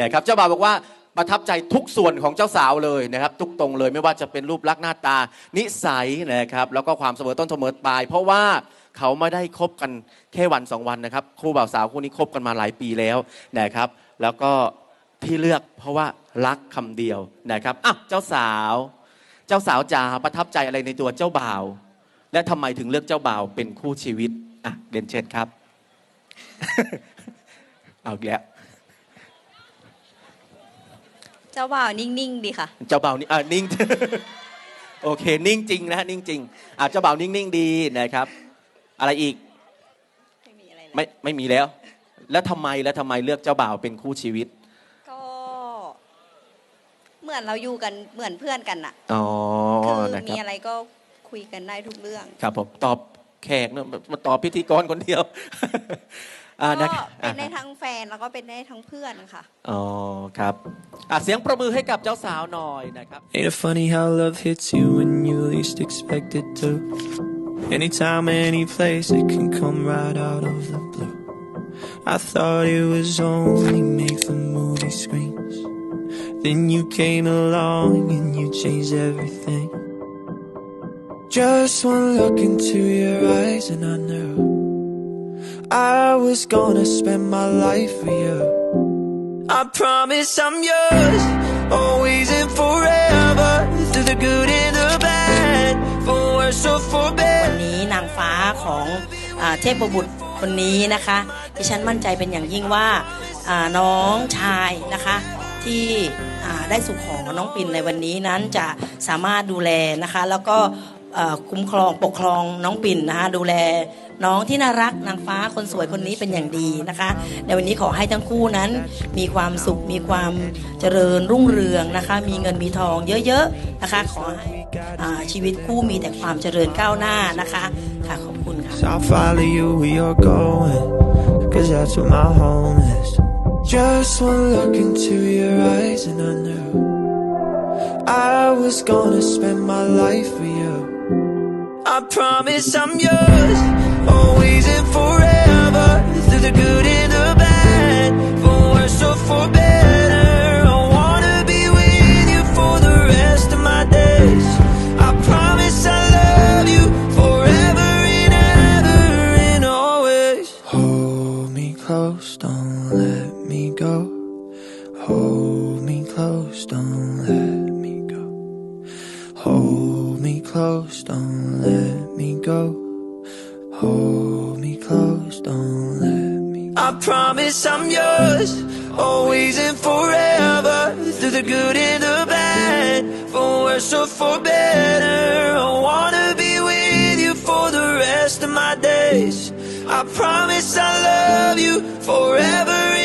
นะครับเจ้าบ่าวบอกว่าประทับใจทุกส่วนของเจ้าสาวเลยนะครับทุกตรงเลยไม่ว่าจะเป็นรูปลักษณ์หน้าตา นิสัยนะครับแล้วก็ความเสมอต้นเสมอปลาย เพราะว่าเขาไม่ได้คบกันแค่วันสองวันนะครับคู่บ่าวสาวคู่นี้คบกันมาหลายปีแล้วนะครับ แล้วก็ที่เลือกเพราะว่ารักคำเดียวนะครับอะเจ้าสาว เจ้าสาวจ๋าประทับใจอะไรในตัวเจ้าบ่าว และทำไมถึงเลือกเจ้าบ่าวเป็นคู่ชีวิตอะเดนเชิญครับ เอาแล้ว เจ้าบ่าวนิ่งๆดีค่ะ เจ้าบ่าวนี่อ่านิ่ง โอเค นิ่งจริงนะฮะนิ่งจริงอ่าเจ้าบ่าวนิ่งๆดีนะครับ อะไรอีก ไม่มีอะไรเลยไม่ไม่มีแล้ว แล้วทำไมแล้วทำไมเลือกเจ้าบ่าวเป็นคู่ชีวิต ก็ เหมือนเราอยู่กันเหมือนเพื่อนกันอะอ๋อคือนะคมีรับ อะไรก็คุยกันได้ทุกเรื่อง ครับผมตอบแขกเนอะมาตอบพิธีกรคนเดียว อ่านะก็ครับเป็นได้อ่าทั้งแฟนแล้วก็เป็นได้ทั้งเพื่อนค่ะ อ๋อครับอะเสียงประมือให้กับเจ้าสาวหน่อยนะครับ Ain't it funny how love hits you when you least expect it to? Anytime, any place, it can come right out of the blue. I thought it was only made for movie screens. Then you came along and you changed everything. Just one look into your eyes and I knew I was gonna spend my life with you. I promise I'm yours, always and forever, through the good and the bad, for worse or for better. นี้นางฟ้าของอาเทพบุตรคนนี้นะคะดิฉันมั่นใจเป็นอย่างยิ่งว่าอ่าน้องชายนะคะที่อ่าได้สุขของน้องปิ่นในวันนี้นั้นจะสามารถดูแลนะคะ แล้วก็ คุ้มครองปกครองน้องปิ่นนะคะดูแลน้องที่น่ารักนางฟ้าคนสวยคนนี้เป็นอย่างดีนะคะ ในวันนี้ขอให้ทั้งคู่นั้น มีความสุขมีความเจริญรุ่งเรืองนะคะ มีเงินมีทองเยอะๆนะคะ ขอให้ชีวิตคู่มีแต่ความเจริญก้าวหน้านะคะค่ะขอบคุณค่ะ So I'll follow you where you're going, cause that's where my home is. Just one look into your eyes and I knew I was gonna spend my life with you. I promise I'm yours, always and forever, through the good and the bad, for worse or for better. I wanna be with you for the rest of my days. I promise I love you forever and ever and always. Hold me close, don't let me go. Hold me close, don't Hold me close, don't let me I promise I'm yours, always and forever, through the good and the bad, for worse or for better. I wanna be with you for the rest of my days. I promise I love you forever